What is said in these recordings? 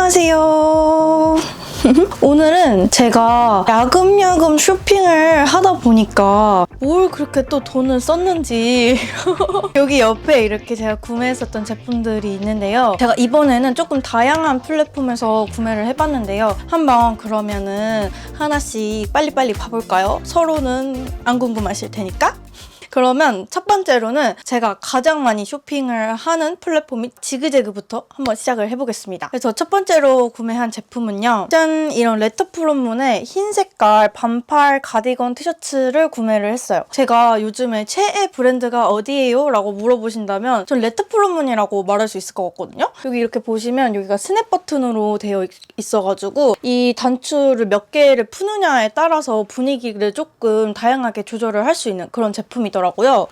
안녕하세요. 오늘은 제가 야금야금 쇼핑을 하다 보니까 뭘 그렇게 또 돈을 썼는지 여기 옆에 이렇게 제가 구매했었던 제품들이 있는데요. 제가 이번에는 조금 다양한 플랫폼에서 구매를 해봤는데요. 한번 그러면은 하나씩 빨리빨리 봐볼까요? 서로는 안 궁금하실 테니까. 그러면 첫 번째로는 제가 가장 많이 쇼핑을 하는 플랫폼인 지그재그부터 한번 시작을 해보겠습니다. 그래서 첫 번째로 구매한 제품은요. 짠! 이런 레터 프롬문의 흰 색깔 반팔 가디건 티셔츠를 구매를 했어요. 제가 요즘에 최애 브랜드가 어디예요? 라고 물어보신다면 전 레터 프롬문이라고 말할 수 있을 것 같거든요. 여기 이렇게 보시면 여기가 스냅 버튼으로 되어 있- 있어가지고 이 단추를 몇 개를 푸느냐에 따라서 분위기를 조금 다양하게 조절을 할 수 있는 그런 제품이더라고요.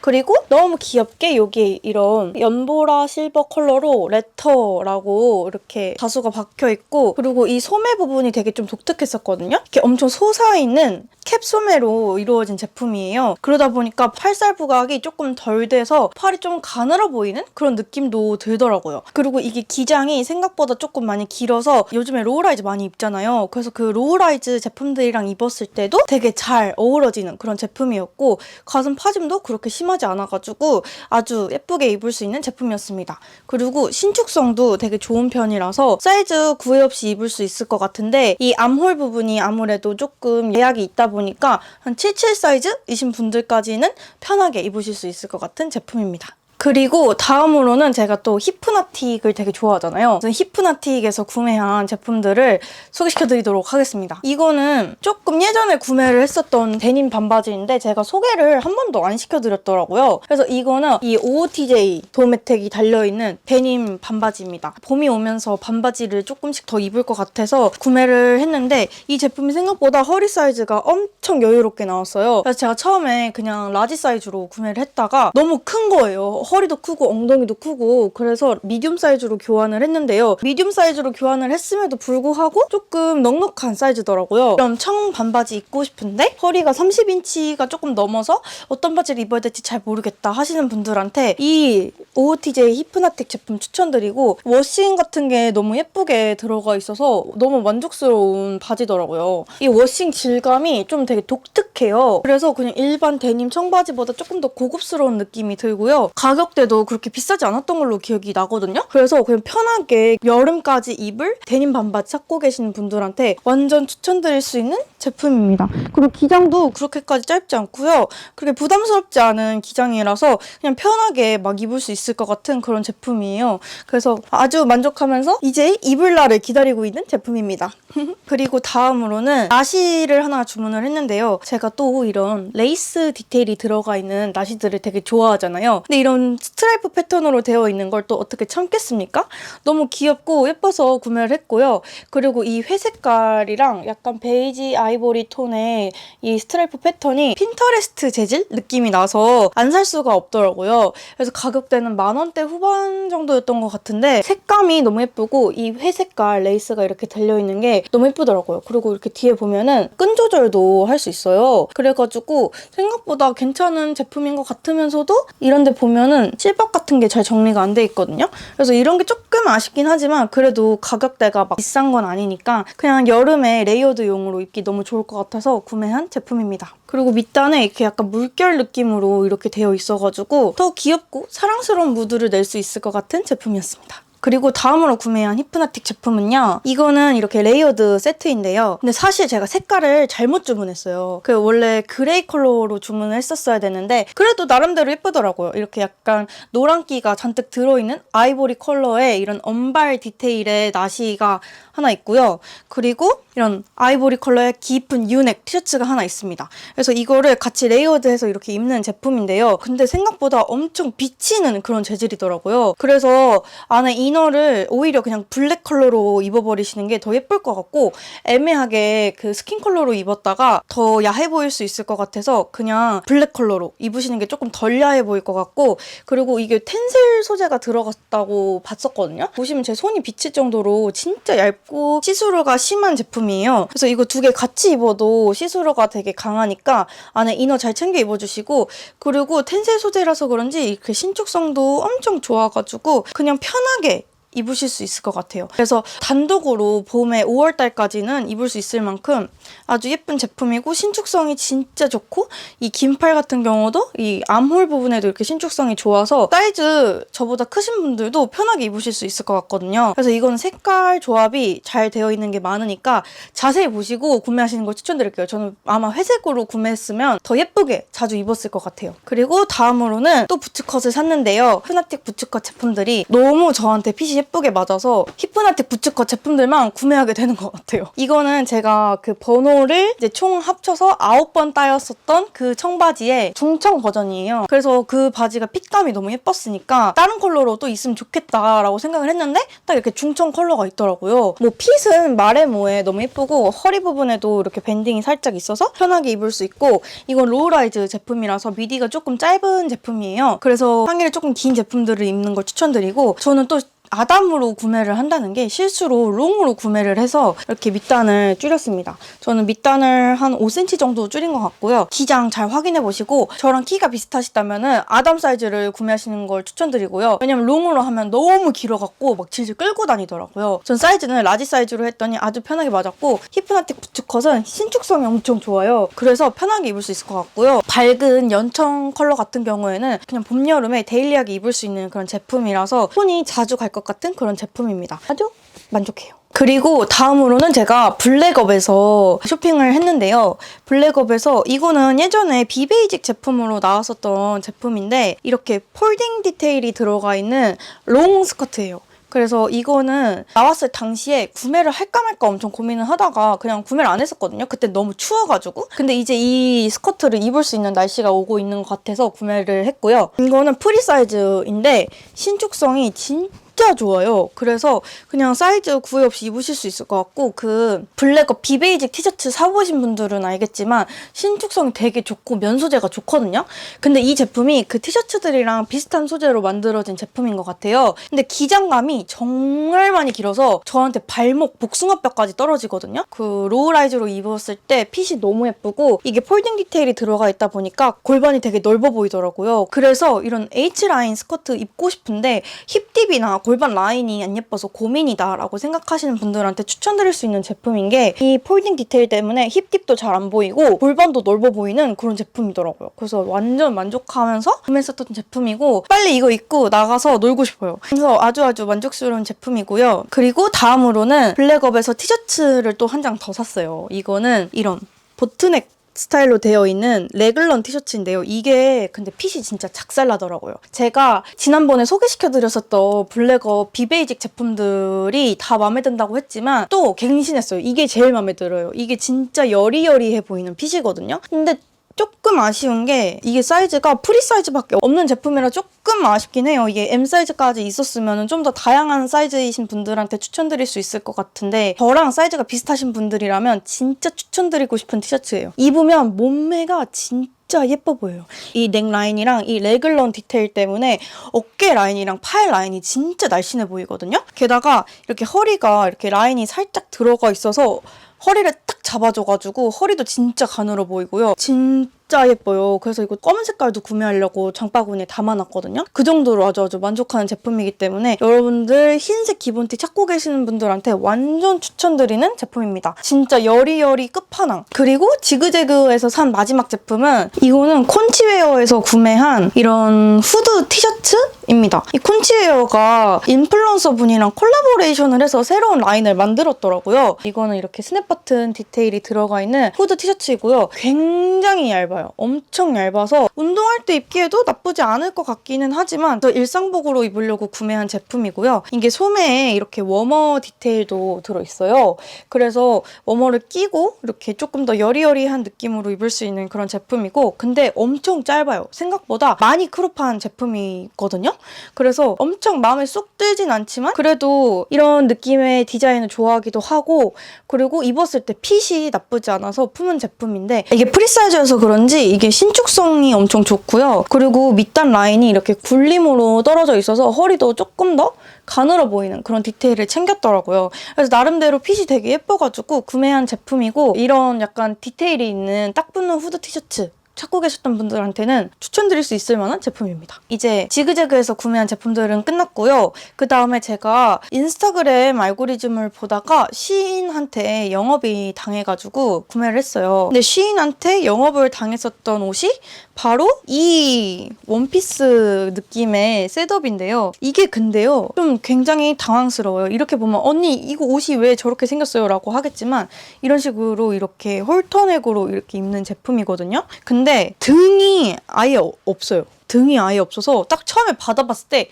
그리고 너무 귀엽게 여기 이런 연보라 실버 컬러로 레터라고 이렇게 자수가 박혀 있고 그리고 이 소매 부분이 되게 좀 독특했었거든요. 이렇게 엄청 솟아있는 캡 소매로 이루어진 제품이에요. 그러다 보니까 팔살 부각이 조금 덜 돼서 팔이 좀 가늘어 보이는 그런 느낌도 들더라고요. 그리고 이게 기장이 생각보다 조금 많이 길어서 요즘에 로우라이즈 많이 입잖아요. 그래서 그 로우라이즈 제품들이랑 입었을 때도 되게 잘 어우러지는 그런 제품이었고 가슴 파짐도 그렇게 심하지 않아가지고 아주 예쁘게 입을 수 있는 제품이었습니다. 그리고 신축성도 되게 좋은 편이라서 사이즈 구애 없이 입을 수 있을 것 같은데 이 암홀 부분이 아무래도 조금 예약이 있다 보니까 한 77 사이즈이신 분들까지는 편하게 입으실 수 있을 것 같은 제품입니다. 그리고 다음으로는 제가 또 히프나틱을 되게 좋아하잖아요. 그래서 히프나틱에서 구매한 제품들을 소개시켜 드리도록 하겠습니다. 이거는 조금 예전에 구매를 했었던 데님 반바지인데 제가 소개를 한 번도 안 시켜 드렸더라고요. 그래서 이거는 이 OOTJ 도메텍이 달려있는 데님 반바지입니다. 봄이 오면서 반바지를 조금씩 더 입을 것 같아서 구매를 했는데 이 제품이 생각보다 허리 사이즈가 엄청 여유롭게 나왔어요. 그래서 제가 처음에 그냥 라지 사이즈로 구매를 했다가 너무 큰 거예요. 허리도 크고 엉덩이도 크고 그래서 미디움 사이즈로 교환을 했는데요. 미디움 사이즈로 교환을 했음에도 불구하고 조금 넉넉한 사이즈더라고요. 그럼 청 반바지 입고 싶은데 허리가 30인치가 조금 넘어서 어떤 바지를 입어야 될지 잘 모르겠다 하시는 분들한테 이 OOTJ 히프나틱 제품 추천드리고 워싱 같은 게 너무 예쁘게 들어가 있어서 너무 만족스러운 바지더라고요. 이 워싱 질감이 좀 되게 독특해요. 그래서 그냥 일반 데님 청바지보다 조금 더 고급스러운 느낌이 들고요. 가격 대도 그렇게 비싸지 않았던 걸로 기억이 나거든요. 그래서 그냥 편하게 여름까지 입을 데님 반바지 찾고 계시는 분들한테 완전 추천드릴 수 있는 제품입니다. 그리고 기장도 그렇게까지 짧지 않고요. 그렇게 부담스럽지 않은 기장이라서 그냥 편하게 막 입을 수 있을 것 같은 그런 제품이에요. 그래서 아주 만족하면서 이제 입을 날을 기다리고 있는 제품입니다. 그리고 다음으로는 나시를 하나 주문을 했는데요. 제가 또 이런 레이스 디테일이 들어가 있는 나시들을 되게 좋아하잖아요. 근데 이런 스트라이프 패턴으로 되어 있는 걸 또 어떻게 참겠습니까? 너무 귀엽고 예뻐서 구매를 했고요. 그리고 이 회색깔이랑 약간 베이지 아이 보리 톤의 이 스트라이프 패턴이 핀터레스트 재질 느낌이 나서 안 살 수가 없더라고요. 그래서 가격대는 만 원대 후반 정도였던 것 같은데 색감이 너무 예쁘고 이 회색깔 레이스가 이렇게 달려있는 게 너무 예쁘더라고요. 그리고 이렇게 뒤에 보면은 끈 조절도 할 수 있어요. 그래가지고 생각보다 괜찮은 제품인 것 같으면서도 이런 데 보면은 실밥 같은 게 잘 정리가 안 돼 있거든요. 그래서 이런 게 조금 아쉽긴 하지만 그래도 가격대가 막 비싼 건 아니니까 그냥 여름에 레이어드용으로 입기 너무 좋을 것 같아서 구매한 제품입니다. 그리고 밑단에 이렇게 약간 물결 느낌으로 이렇게 되어 있어가지고 더 귀엽고 사랑스러운 무드를 낼 수 있을 것 같은 제품이었습니다. 그리고 다음으로 구매한 히프나틱 제품은요. 이거는 이렇게 레이어드 세트인데요. 근데 사실 제가 색깔을 잘못 주문했어요. 그 원래 그레이 컬러로 주문을 했었어야 되는데 그래도 나름대로 예쁘더라고요. 이렇게 약간 노란기가 잔뜩 들어있는 아이보리 컬러의 이런 언발 디테일의 나시가 하나 있고요. 그리고 이런 아이보리 컬러의 깊은 유넥 티셔츠가 하나 있습니다. 그래서 이거를 같이 레이어드해서 이렇게 입는 제품인데요. 근데 생각보다 엄청 비치는 그런 재질이더라고요. 그래서 안에 이 너를 오히려 그냥 블랙 컬러로 입어버리시는 게 더 예쁠 것 같고 애매하게 그 스킨 컬러로 입었다가 더 야해 보일 수 있을 것 같아서 그냥 블랙 컬러로 입으시는 게 조금 덜 야해 보일 것 같고 그리고 이게 텐슬 소재가 들어갔다고 봤었거든요. 보시면 제 손이 비칠 정도로 진짜 얇고 시스루가 심한 제품이에요. 그래서 이거 두 개 같이 입어도 시스루가 되게 강하니까 안에 이너 잘 챙겨 입어주시고 그리고 텐슬 소재라서 그런지 그 신축성도 엄청 좋아가지고 그냥 편하게 입으실 수 있을 것 같아요. 그래서 단독으로 봄에 5월 달까지는 입을 수 있을 만큼 아주 예쁜 제품이고 신축성이 진짜 좋고 이 긴팔 같은 경우도 이 암홀 부분에도 이렇게 신축성이 좋아서 사이즈 저보다 크신 분들도 편하게 입으실 수 있을 것 같거든요. 그래서 이건 색깔 조합이 잘 되어 있는 게 많으니까 자세히 보시고 구매하시는 걸 추천드릴게요. 저는 아마 회색으로 구매했으면 더 예쁘게 자주 입었을 것 같아요. 그리고 다음으로는 또 부츠컷을 샀는데요. 푸나틱 부츠컷 제품들이 너무 저한테 핏이 예쁘 게 맞아서 히프나틱 부츠컷 제품들만 구매하게 되는 것 같아요. 이거는 제가 그 번호를 이제 총 합쳐서 9번 따였었던 그 청바지의 중청 버전이에요. 그래서 그 바지가 핏감이 너무 예뻤으니까 다른 컬러로 또 있으면 좋겠다라고 생각을 했는데 딱 이렇게 중청 컬러가 있더라고요. 뭐 핏은 마레모에 너무 예쁘고 허리 부분에도 이렇게 밴딩이 살짝 있어서 편하게 입을 수 있고 이건 로우라이즈 제품이라서 미디가 조금 짧은 제품이에요. 그래서 상의를 조금 긴 제품들을 입는 걸 추천드리고 저는 또 아담으로 구매를 한다는 게 실수로 롱으로 구매를 해서 이렇게 밑단을 줄였습니다. 저는 밑단을 한 5cm 정도 줄인 것 같고요. 기장 잘 확인해 보시고 저랑 키가 비슷하시다면 아담 사이즈를 구매하시는 걸 추천드리고요. 왜냐면 롱으로 하면 너무 길어갖고 막 질질 끌고 다니더라고요. 전 사이즈는 라지 사이즈로 했더니 아주 편하게 맞았고 히프나틱 부츠컷은 신축성이 엄청 좋아요. 그래서 편하게 입을 수 있을 것 같고요. 밝은 연청 컬러 같은 경우에는 그냥 봄, 여름에 데일리하게 입을 수 있는 그런 제품이라서 손이 자주 갈것 같은 그런 제품입니다. 아주 만족해요. 그리고 다음으로는 제가 블랙업에서 쇼핑을 했는데요. 블랙업에서 이거는 예전에 비베이직 제품으로 나왔었던 제품인데 이렇게 폴딩 디테일이 들어가 있는 롱 스커트예요. 그래서 이거는 나왔을 당시에 구매를 할까 말까 엄청 고민을 하다가 그냥 구매를 안 했었거든요. 그때 너무 추워가지고. 근데 이제 이 스커트를 입을 수 있는 날씨가 오고 있는 것 같아서 구매를 했고요. 이거는 프리 사이즈인데 신축성이 진짜 좋아요. 그래서 그냥 사이즈 구애 없이 입으실 수 있을 것 같고 그 블랙업 비베이직 티셔츠 사보신 분들은 알겠지만 신축성이 되게 좋고 면 소재가 좋거든요. 근데 이 제품이 그 티셔츠들이랑 비슷한 소재로 만들어진 제품인 것 같아요. 근데 기장감이 정말 많이 길어서 저한테 발목 복숭아뼈까지 떨어지거든요. 그 로우라이즈로 입었을 때 핏이 너무 예쁘고 이게 폴딩 디테일이 들어가 있다 보니까 골반이 되게 넓어 보이더라고요. 그래서 이런 H라인 스커트 입고 싶은데 힙딥이나 골반 라인이 안 예뻐서 고민이다라고 생각하시는 분들한테 추천드릴 수 있는 제품인 게 이 폴딩 디테일 때문에 힙딥도 잘 안 보이고 골반도 넓어 보이는 그런 제품이더라고요. 그래서 완전 만족하면서 구매했었던 제품이고 빨리 이거 입고 나가서 놀고 싶어요. 그래서 아주 아주 만족스러운 제품이고요. 그리고 다음으로는 블랙업에서 티셔츠를 또 한 장 더 샀어요. 이거는 이런 보트넥 스타일로 되어 있는 레글런 티셔츠인데요. 이게 근데 핏이 진짜 작살나더라고요. 제가 지난번에 소개시켜드렸었던 블랙업 비베이직 제품들이 다 마음에 든다고 했지만 또 갱신했어요. 이게 제일 마음에 들어요. 이게 진짜 여리여리해 보이는 핏이거든요. 근데 조금 아쉬운 게 이게 사이즈가 프리 사이즈밖에 없는 제품이라 조금 아쉽긴 해요. 이게 M 사이즈까지 있었으면 좀 더 다양한 사이즈이신 분들한테 추천드릴 수 있을 것 같은데 저랑 사이즈가 비슷하신 분들이라면 진짜 추천드리고 싶은 티셔츠예요. 입으면 몸매가 진짜 진짜 예뻐 보여요. 이 넥 라인이랑 이 레글런 디테일 때문에 어깨 라인이랑 팔 라인이 진짜 날씬해 보이거든요. 게다가 이렇게 허리가 이렇게 라인이 살짝 들어가 있어서 허리를 딱 잡아줘가지고 허리도 진짜 가늘어 보이고요. 진 짜 예뻐요. 그래서 이거 검은 색깔도 구매하려고 장바구니에 담아놨거든요. 그 정도로 아주 아주 만족하는 제품이기 때문에 여러분들 흰색 기본티 찾고 계시는 분들한테 완전 추천드리는 제품입니다. 진짜 여리여리 끝판왕. 그리고 지그재그에서 산 마지막 제품은 이거는 콘치웨어에서 구매한 이런 후드 티셔츠입니다. 이 콘치웨어가 인플루언서 분이랑 콜라보레이션을 해서 새로운 라인을 만들었더라고요. 이거는 이렇게 스냅 버튼 디테일이 들어가 있는 후드 티셔츠이고요. 굉장히 얇아요. 엄청 얇아서 운동할 때 입기에도 나쁘지 않을 것 같기는 하지만 저 일상복으로 입으려고 구매한 제품이고요. 이게 소매에 이렇게 워머 디테일도 들어있어요. 그래서 워머를 끼고 이렇게 조금 더 여리여리한 느낌으로 입을 수 있는 그런 제품이고 근데 엄청 짧아요. 생각보다 많이 크롭한 제품이거든요. 그래서 엄청 마음에 쏙 들진 않지만 그래도 이런 느낌의 디자인을 좋아하기도 하고 그리고 입었을 때 핏이 나쁘지 않아서 품은 제품인데 이게 프리사이즈여서 그런지 이게 신축성이 엄청 좋고요. 그리고 밑단 라인이 이렇게 굴림으로 떨어져 있어서 허리도 조금 더 가늘어 보이는 그런 디테일을 챙겼더라고요. 그래서 나름대로 핏이 되게 예뻐가지고 구매한 제품이고 이런 약간 디테일이 있는 딱 붙는 후드 티셔츠 찾고 계셨던 분들한테는 추천드릴 수 있을 만한 제품입니다. 이제 지그재그에서 구매한 제품들은 끝났고요. 그 다음에 제가 인스타그램 알고리즘을 보다가 시인한테 영업이 당해가지고 구매를 했어요. 근데 시인한테 영업을 당했었던 옷이 바로 이 원피스 느낌의 셋업인데요. 이게 근데요, 좀 굉장히 당황스러워요. 이렇게 보면 언니 이거 옷이 왜 저렇게 생겼어요? 라고 하겠지만 이런 식으로 이렇게 홀터넥으로 이렇게 입는 제품이거든요. 근데 등이 아예 어- 없어요. 등이 아예 없어서 딱 처음에 받아봤을 때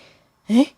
에?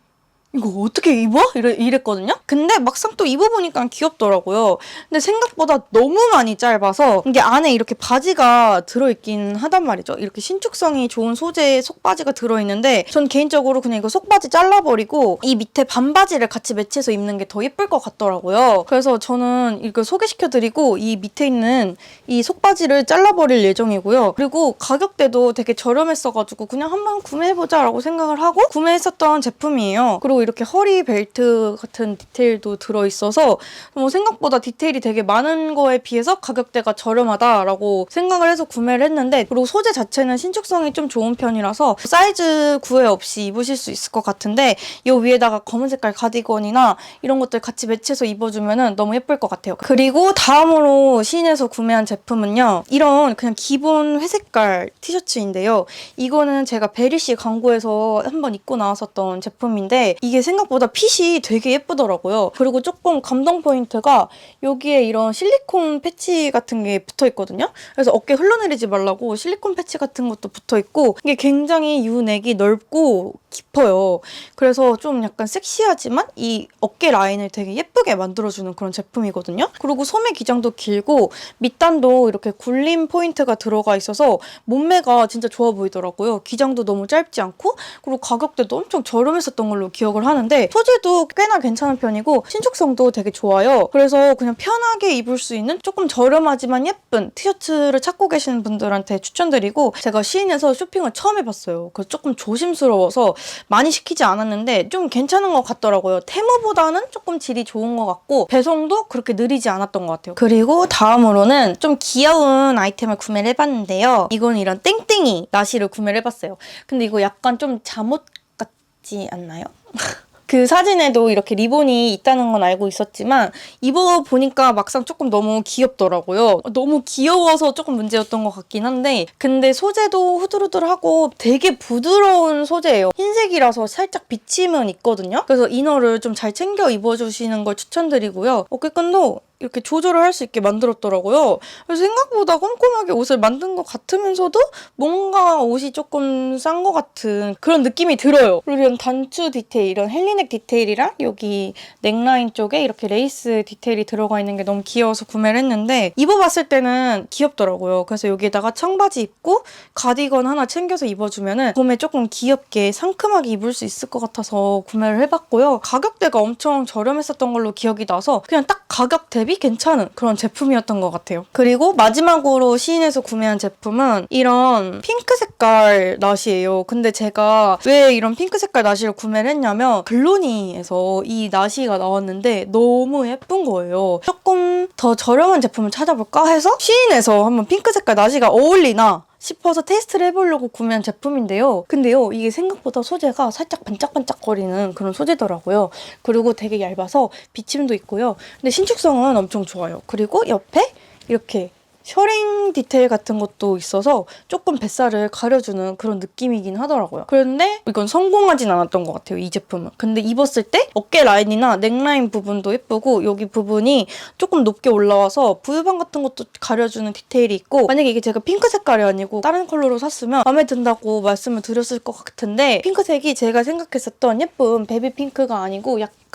이거 어떻게 입어? 이래, 이랬거든요? 근데 막상 또 입어보니까 귀엽더라고요. 근데 생각보다 너무 많이 짧아서 이게 안에 이렇게 바지가 들어있긴 하단 말이죠. 이렇게 신축성이 좋은 소재의 속바지가 들어있는데 전 개인적으로 그냥 이거 속바지 잘라버리고 이 밑에 반바지를 같이 매치해서 입는 게 더 예쁠 것 같더라고요. 그래서 저는 이거 소개시켜드리고 이 밑에 있는 이 속바지를 잘라버릴 예정이고요. 그리고 가격대도 되게 저렴했어가지고 그냥 한번 구매해보자라고 생각을 하고 구매했었던 제품이에요. 그리고 이렇게 허리 벨트 같은 디테일도 들어있어서 뭐 생각보다 디테일이 되게 많은 거에 비해서 가격대가 저렴하다라고 생각을 해서 구매를 했는데 그리고 소재 자체는 신축성이 좀 좋은 편이라서 사이즈 구애 없이 입으실 수 있을 것 같은데 이 위에다가 검은 색깔 가디건이나 이런 것들 같이 매치해서 입어주면 너무 예쁠 것 같아요. 그리고 다음으로 시인에서 구매한 제품은요. 이런 그냥 기본 회색깔 티셔츠인데요. 이거는 제가 베리씨 광고에서 한번 입고 나왔었던 제품인데 이게 생각보다 핏이 되게 예쁘더라고요. 그리고 조금 감동 포인트가 여기에 이런 실리콘 패치 같은 게 붙어 있거든요. 그래서 어깨 흘러내리지 말라고 실리콘 패치 같은 것도 붙어 있고 이게 굉장히 유넥이 넓고 깊어요. 그래서 좀 약간 섹시하지만 이 어깨 라인을 되게 예쁘게 만들어주는 그런 제품이거든요. 그리고 소매 기장도 길고 밑단도 이렇게 굴림 포인트가 들어가 있어서 몸매가 진짜 좋아 보이더라고요. 기장도 너무 짧지 않고 그리고 가격대도 엄청 저렴했었던 걸로 기억을 하는데 소재도 꽤나 괜찮은 편이고 신축성도 되게 좋아요. 그래서 그냥 편하게 입을 수 있는 조금 저렴하지만 예쁜 티셔츠를 찾고 계시는 분들한테 추천드리고 제가 시인에서 쇼핑을 처음 해봤어요. 그래서 조금 조심스러워서 많이 시키지 않았는데 좀 괜찮은 것 같더라고요. 테무보다는 조금 질이 좋은 것 같고 배송도 그렇게 느리지 않았던 것 같아요. 그리고 다음으로는 좀 귀여운 아이템을 구매를 해봤는데요. 이건 이런 땡땡이 나시를 구매를 해봤어요. 근데 이거 약간 좀 잠옷 같지 않나요? 그 사진에도 이렇게 리본이 있다는 건 알고 있었지만 입어보니까 막상 조금 너무 귀엽더라고요. 너무 귀여워서 조금 문제였던 것 같긴 한데 근데 소재도 후들후들하고 되게 부드러운 소재예요. 흰색이라서 살짝 비침은 있거든요. 그래서 이너를 좀 잘 챙겨 입어주시는 걸 추천드리고요. 어깨끈도 이렇게 조절을 할 수 있게 만들었더라고요. 그래서 생각보다 꼼꼼하게 옷을 만든 것 같으면서도 뭔가 옷이 조금 싼 것 같은 그런 느낌이 들어요. 그리고 이런 단추 디테일, 이런 헬리넥 디테일이랑 여기 넥라인 쪽에 이렇게 레이스 디테일이 들어가 있는 게 너무 귀여워서 구매를 했는데 입어봤을 때는 귀엽더라고요. 그래서 여기에다가 청바지 입고 가디건 하나 챙겨서 입어주면은 봄에 조금 귀엽게 상큼하게 입을 수 있을 것 같아서 구매를 해봤고요. 가격대가 엄청 저렴했었던 걸로 기억이 나서 그냥 딱 가격 대비 괜찮은 그런 제품이었던 것 같아요. 그리고 마지막으로 시인에서 구매한 제품은 이런 핑크 색깔 나시예요. 근데 제가 왜 이런 핑크 색깔 나시를 구매를 했냐면 글로니에서 이 나시가 나왔는데 너무 예쁜 거예요. 조금 더 저렴한 제품을 찾아볼까 해서 시인에서 한번 핑크 색깔 나시가 어울리나 싶어서 테스트를 해보려고 구매한 제품인데요. 근데요, 이게 생각보다 소재가 살짝 반짝반짝거리는 그런 소재더라고요. 그리고 되게 얇아서 비침도 있고요. 근데 신축성은 엄청 좋아요. 그리고 옆에 이렇게 셔링 디테일 같은 것도 있어서 조금 뱃살을 가려주는 그런 느낌이긴 하더라고요. 그런데 이건 성공하진 않았던 것 같아요, 이 제품은. 근데 입었을 때 어깨 라인이나 넥라인 부분도 예쁘고 여기 부분이 조금 높게 올라와서 부유방 같은 것도 가려주는 디테일이 있고 만약에 이게 제가 핑크 색깔이 아니고 다른 컬러로 샀으면 마음에 든다고 말씀을 드렸을 것 같은데 핑크색이 제가 생각했었던 예쁜 베비 핑크가 아니고 약간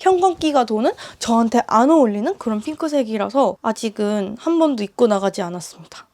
형광기가 도는 저한테 안 어울리는 그런 핑크색이라서 아직은 한 번도 입고 나가지 않았습니다.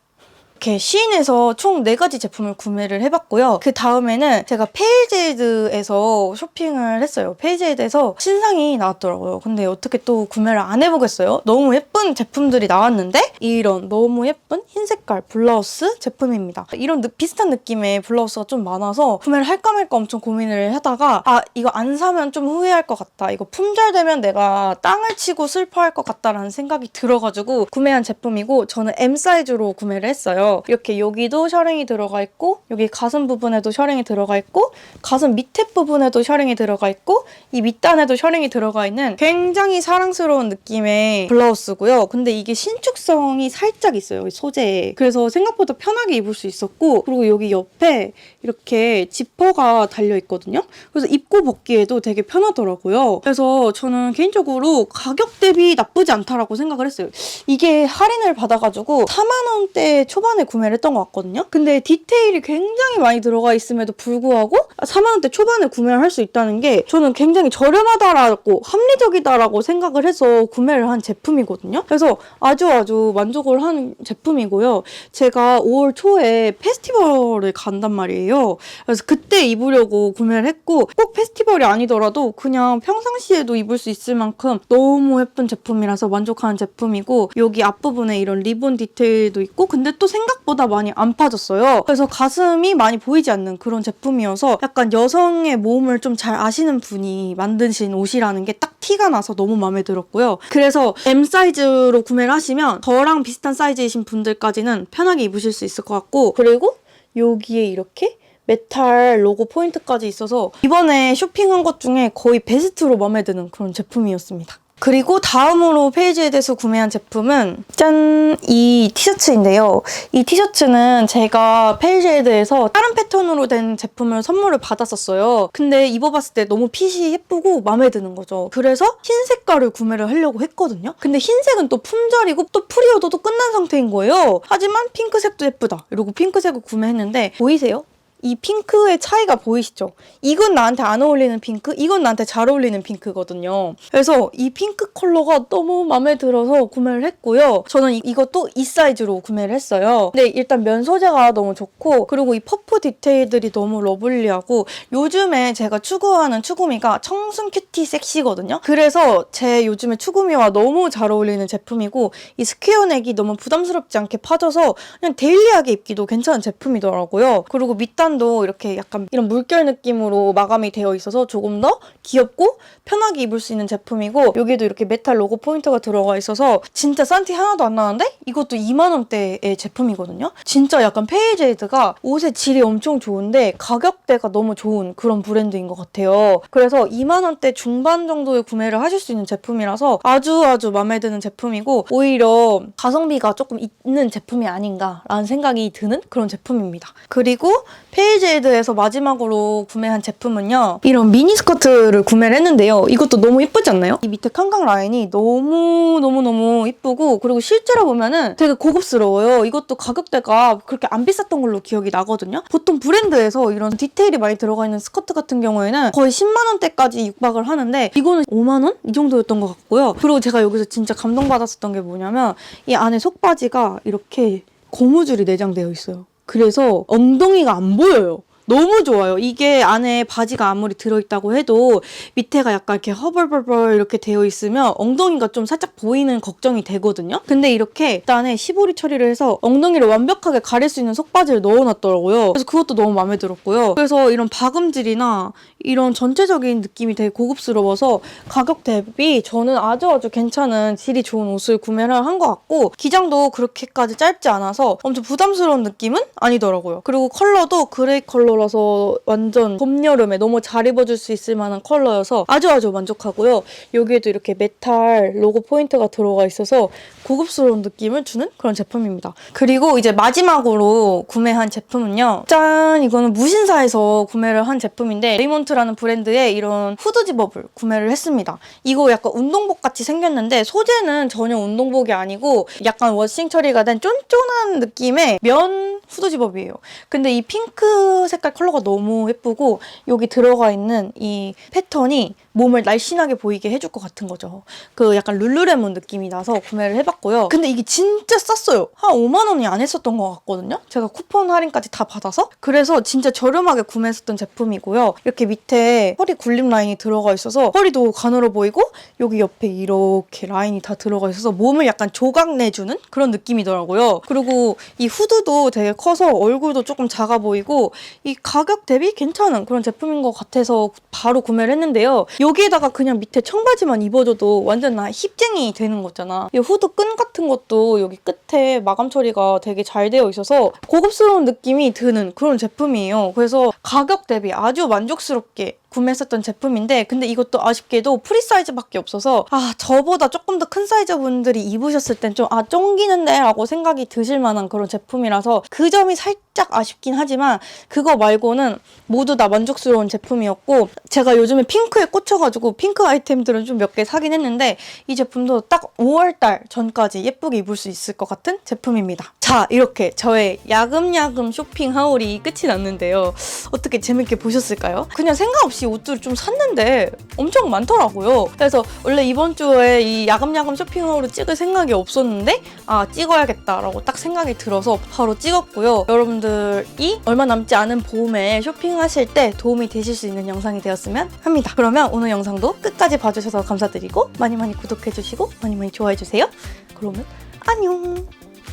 이렇게 시인에서 총 4가지 제품을 구매를 해봤고요. 그 다음에는 제가 페이제드에서 쇼핑을 했어요. 페이제드에서 신상이 나왔더라고요. 근데 어떻게 또 구매를 안 해보겠어요? 너무 예쁜 제품들이 나왔는데 이런 너무 예쁜 흰 색깔 블라우스 제품입니다. 이런 느- 비슷한 느낌의 블라우스가 좀 많아서 구매를 할까 말까 엄청 고민을 하다가 아 이거 안 사면 좀 후회할 것 같다. 이거 품절되면 내가 땅을 치고 슬퍼할 것 같다라는 생각이 들어가지고 구매한 제품이고 저는 M 사이즈로 구매를 했어요. 이렇게 여기도 셔링이 들어가 있고 여기 가슴 부분에도 셔링이 들어가 있고 가슴 밑에 부분에도 셔링이 들어가 있고 이 밑단에도 셔링이 들어가 있는 굉장히 사랑스러운 느낌의 블라우스고요. 근데 이게 신축성이 살짝 있어요. 이 소재에. 그래서 생각보다 편하게 입을 수 있었고 그리고 여기 옆에 이렇게 지퍼가 달려 있거든요. 그래서 입고 벗기에도 되게 편하더라고요. 그래서 저는 개인적으로 가격 대비 나쁘지 않다라고 생각을 했어요. 이게 할인을 받아가지고 4만 원대 초반 에 구매를 했던 것 같거든요. 근데 디테일이 굉장히 많이 들어가 있음에도 불구하고 4만 원대 초반에 구매를 할 수 있다는 게 저는 굉장히 저렴하다라고 합리적이다라고 생각을 해서 구매를 한 제품이거든요. 그래서 아주 아주 만족을 한 제품이고요. 제가 5월 초에 페스티벌을 간단 말이에요. 그래서 그때 입으려고 구매를 했고 꼭 페스티벌이 아니더라도 그냥 평상시에도 입을 수 있을 만큼 너무 예쁜 제품이라서 만족하는 제품이고 여기 앞부분에 이런 리본 디테일도 있고 근데 또 생각 보다 많이 안 빠졌어요. 그래서 가슴이 많이 보이지 않는 그런 제품이어서 약간 여성의 몸을 좀 잘 아시는 분이 만드신 옷이라는 게 딱 티가 나서 너무 마음에 들었고요. 그래서 M 사이즈로 구매를 하시면 저랑 비슷한 사이즈이신 분들까지는 편하게 입으실 수 있을 것 같고 그리고 여기에 이렇게 메탈 로고 포인트까지 있어서 이번에 쇼핑한 것 중에 거의 베스트로 마음에 드는 그런 제품이었습니다. 그리고 다음으로 페이지에 대해서 구매한 제품은 짠! 이 티셔츠인데요. 이 티셔츠는 제가 페이지에 대해서 다른 패턴으로 된 제품을 선물을 받았었어요. 근데 입어봤을 때 너무 핏이 예쁘고 마음에 드는 거죠. 그래서 흰 색깔을 구매를 하려고 했거든요. 근데 흰색은 또 품절이고 또 프리오더도 끝난 상태인 거예요. 하지만 핑크색도 예쁘다. 이러고 핑크색을 구매했는데 보이세요? 이 핑크의 차이가 보이시죠? 이건 나한테 안 어울리는 핑크, 이건 나한테 잘 어울리는 핑크거든요. 그래서 이 핑크 컬러가 너무 마음에 들어서 구매를 했고요. 저는 이- 이것도 이 사이즈로 구매를 했어요. 근데 일단 면 소재가 너무 좋고 그리고 이 퍼프 디테일들이 너무 러블리하고 요즘에 제가 추구하는 추구미가 청순 큐티 섹시거든요. 그래서 제 요즘에 추구미와 너무 잘 어울리는 제품이고 이 스퀘어 넥이 너무 부담스럽지 않게 파져서 그냥 데일리하게 입기도 괜찮은 제품이더라고요. 그리고 밑단 도 이렇게 약간 이런 물결 느낌으로 마감이 되어 있어서 조금 더 귀엽고 편하게 입을 수 있는 제품이고 여기도 이렇게 메탈 로고 포인트가 들어가 있어서 진짜 싼 티 하나도 안 나는데 이것도 2만 원대의 제품이거든요. 진짜 약간 페이제이드가 옷의 질이 엄청 좋은데 가격대가 너무 좋은 그런 브랜드인 것 같아요. 그래서 2만 원대 중반 정도에 구매를 하실 수 있는 제품이라서 아주 아주 마음에 드는 제품이고 오히려 가성비가 조금 있는 제품이 아닌가라는 생각이 드는 그런 제품입니다. 그리고 페 이제이드에서 마지막으로 구매한 제품은요. 이런 미니 스커트를 구매를 했는데요. 이것도 너무 이쁘지 않나요? 이 밑에 캉캉 라인이 너무 너무 너무 이쁘고 그리고 실제로 보면은 되게 고급스러워요. 이것도 가격대가 그렇게 안 비쌌던 걸로 기억이 나거든요. 보통 브랜드에서 이런 디테일이 많이 들어가 있는 스커트 같은 경우에는 거의 10만 원대까지 육박을 하는데 이거는 5만 원? 이 정도였던 것 같고요. 그리고 제가 여기서 진짜 감동받았었던 게 뭐냐면 이 안에 속바지가 이렇게 고무줄이 내장되어 있어요. 그래서 엉덩이가 안 보여요. 너무 좋아요. 이게 안에 바지가 아무리 들어있다고 해도 밑에가 약간 이렇게 허벌벌벌 이렇게 되어 있으면 엉덩이가 좀 살짝 보이는 걱정이 되거든요. 근데 이렇게 일단에 시보리 처리를 해서 엉덩이를 완벽하게 가릴 수 있는 속바지를 넣어놨더라고요. 그래서 그것도 너무 마음에 들었고요. 그래서 이런 박음질이나 이런 전체적인 느낌이 되게 고급스러워서 가격 대비 저는 아주 아주 괜찮은 질이 좋은 옷을 구매를 한 것 같고 기장도 그렇게까지 짧지 않아서 엄청 부담스러운 느낌은 아니더라고요. 그리고 컬러도 그레이 컬러 라서 완전 봄 여름에 너무 잘 입어줄 수 있을 만한 컬러여서 아주 아주 만족하고요. 여기에도 이렇게 메탈 로고 포인트가 들어가 있어서 고급스러운 느낌을 주는 그런 제품입니다. 그리고 이제 마지막으로 구매한 제품은요. 짠! 이거는 무신사에서 구매를 한 제품인데 레이몬트라는 브랜드의 이런 후드 집업을 구매를 했습니다. 이거 약간 운동복 같이 생겼는데 소재는 전혀 운동복이 아니고 약간 워싱 처리가 된 쫀쫀한 느낌의 면 후드 집업이에요. 근데 이 핑크 색깔 컬러가 너무 예쁘고 여기 들어가 있는 이 패턴이 몸을 날씬하게 보이게 해줄 것 같은 거죠. 그 약간 룰루레몬 느낌이 나서 구매를 해봤고요. 근데 이게 진짜 쌌어요. 한 5만 원이 안 했었던 것 같거든요. 제가 쿠폰 할인까지 다 받아서 그래서 진짜 저렴하게 구매했었던 제품이고요. 이렇게 밑에 허리 굴림 라인이 들어가 있어서 허리도 가늘어 보이고 여기 옆에 이렇게 라인이 다 들어가 있어서 몸을 약간 조각 내주는 그런 느낌이더라고요. 그리고 이 후드도 되게 커서 얼굴도 조금 작아 보이고 이 가격 대비 괜찮은 그런 제품인 것 같아서 바로 구매를 했는데요. 여기에다가 그냥 밑에 청바지만 입어줘도 완전 나 힙쟁이 되는 거잖아. 이 후드 끈 같은 것도 여기 끝에 마감 처리가 되게 잘 되어 있어서 고급스러운 느낌이 드는 그런 제품이에요. 그래서 가격 대비 아주 만족스럽게 구매했었던 제품인데 근데 이것도 아쉽게도 프리 사이즈밖에 없어서 아 저보다 조금 더 큰 사이즈 분들이 입으셨을 땐 좀 아 쫑기는데 라고 생각이 드실 만한 그런 제품이라서 그 점이 살짝 아쉽긴 하지만 그거 말고는 모두 다 만족스러운 제품이었고 제가 요즘에 핑크에 꽂혀가지고 핑크 아이템들은 좀 몇 개 사긴 했는데 이 제품도 딱 5월달 전까지 예쁘게 입을 수 있을 것 같은 제품입니다. 자 이렇게 저의 야금야금 쇼핑 하울이 끝이 났는데요. 어떻게 재밌게 보셨을까요? 그냥 생각 없이 옷들을 좀 샀는데 엄청 많더라고요. 그래서 원래 이번 주에 이 야금야금 쇼핑 하울을 찍을 생각이 없었는데 아 찍어야겠다라고 딱 생각이 들어서 바로 찍었고요. 여러분들이 얼마 남지 않은 봄에 쇼핑하실 때 도움이 되실 수 있는 영상이 되었으면 합니다. 그러면 오늘 영상도 끝까지 봐주셔서 감사드리고 많이 많이 구독해주시고 많이 많이 좋아해주세요. 그러면 안녕.